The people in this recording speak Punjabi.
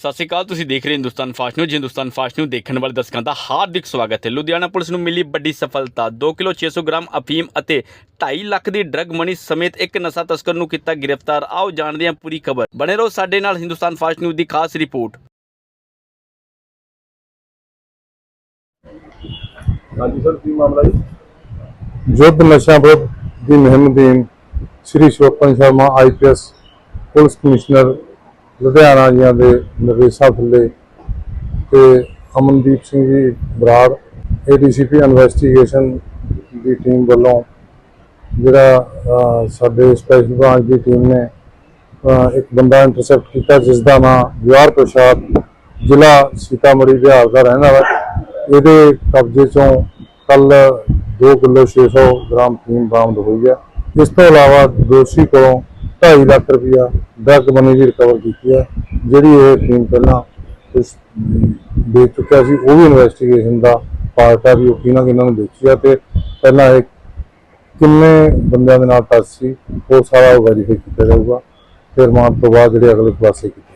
ਸਤਿ ਸ਼੍ਰੀ ਅਕਾਲ ਤੁਸੀਂ ਦੇਖ ਰਹੇ ਹੋ Hindustan fast news. Hindustan fast news ਦੇਖਣ ਵਾਲੇ ਦਰਸ਼ਕਾਂ ਦਾ ਹਾਰਦਿਕ ਸਵਾਗਤ ਹੈ। ਲੁਧਿਆਣਾ ਪੁਲਿਸ ਨੂੰ ਮਿਲੀ ਵੱਡੀ ਸਫਲਤਾ। 2 ਕਿਲੋ 600 ਗ੍ਰਾਮ ਅਫੀਮ ਅਤੇ 2.5 ਲੱਖ ਦੀ ਡਰੱਗ ਮਨੀ ਸਮੇਤ ਇੱਕ ਨਸ਼ਾ ਤਸਕਰ ਨੂੰ ਕੀਤਾ ਗ੍ਰਿਫਤਾਰ। ਆਓ ਜਾਣਦੇ ਹਾਂ ਪੂਰੀ ਖਬਰ। ਬਣੇ ਰਹੋ ਸਾਡੇ ਨਾਲ ਹਿੰਦੁਸਤਾਨ ਫਾਸਟ ਨਿਊਜ਼ ਦੀ ਖਾਸ ਰਿਪੋਰਟ। ਹਾਂਜੀ ਸਰ ਕੀ ਮਾਮਲਾ ਜੀ? ਯੁੱਧ ਨਸ਼ਾ ਵਿਰੁੱਧ ਦੀ ਮੁਹਿੰਮ ਅਧੀਨ Shri Shopan Sharma IPS police commissioner Ludhiana ਜੀਆਂ ਦੇ ਨਿਰਦੇਸ਼ਾਂ ਥੱਲੇ ਤੇ ਅਮਨਦੀਪ ਸਿੰਘ ਜੀ ਬਰਾੜ ਏਡੀਸੀਪੀ ਇਨਵੈਸਟੀਗੇਸ਼ਨ ਦੀ ਟੀਮ ਵੱਲੋਂ ਜਿਹੜਾ ਸਾਡੇ ਸਪੈਸ਼ਲ ਬ੍ਰਾਂਚ ਦੀ ਟੀਮ ਨੇ ਇੱਕ ਬੰਦਾ ਇੰਟਰਸੈਪਟ ਕੀਤਾ ਜਿਸ ਦਾ ਨਾਮ ਵਿਹਾਰ ਪ੍ਰਸ਼ਾਦ, ਜ਼ਿਲ੍ਹਾ ਸੀਤਾਮੜੀ ਬਿਹਾਰ ਦਾ ਰਹਿਣ ਵਾਲਾ। ਇਹਦੇ ਕਬਜ਼ੇ ਚੋਂ ਕੱਲ 2 ਕਿਲੋ 600 ਗ੍ਰਾਮ ਫੀਮ ਬਰਾਮਦ ਹੋਈ ਹੈ। ਇਸ ਤੋਂ ਇਲਾਵਾ ਦੋਸ਼ੀ ਕੋਲੋਂ 2.5 ਲੱਖ ਰੁਪਇਆ ਡਰਗ ਮਨੀ ਦੀ ਰਿਕਵਰ ਕੀਤੀ ਹੈ। ਜਿਹੜੀ ਇਹ ਟੀਮ ਪਹਿਲਾਂ ਇਸ ਦੇ ਚੁੱਕਿਆ ਸੀ, ਉਹ ਵੀ ਇਨਵੈਸਟੀਗੇਸ਼ਨ ਦਾ ਪਾਰਟ ਆ ਵੀ ਉਹ ਕਿਹਨਾਂ ਕਿਹਨਾਂ ਨੂੰ ਵੇਚੀ ਹੈ ਤੇ ਪਹਿਲਾਂ ਇਹ ਕਿੰਨੇ ਬੰਦਿਆਂ ਦੇ ਨਾਲ ਟੱਚ ਸੀ, ਉਹ ਸਾਰਾ ਵੈਰੀਫਾਈ ਕੀਤਾ ਜਾਊਗਾ। ਫਿਰ ਮਾਨ ਤੋਂ ਬਾਅਦ ਜਿਹੜੇ ਅਗਲੇ ਪਾਸੇ ਕੀਤੇ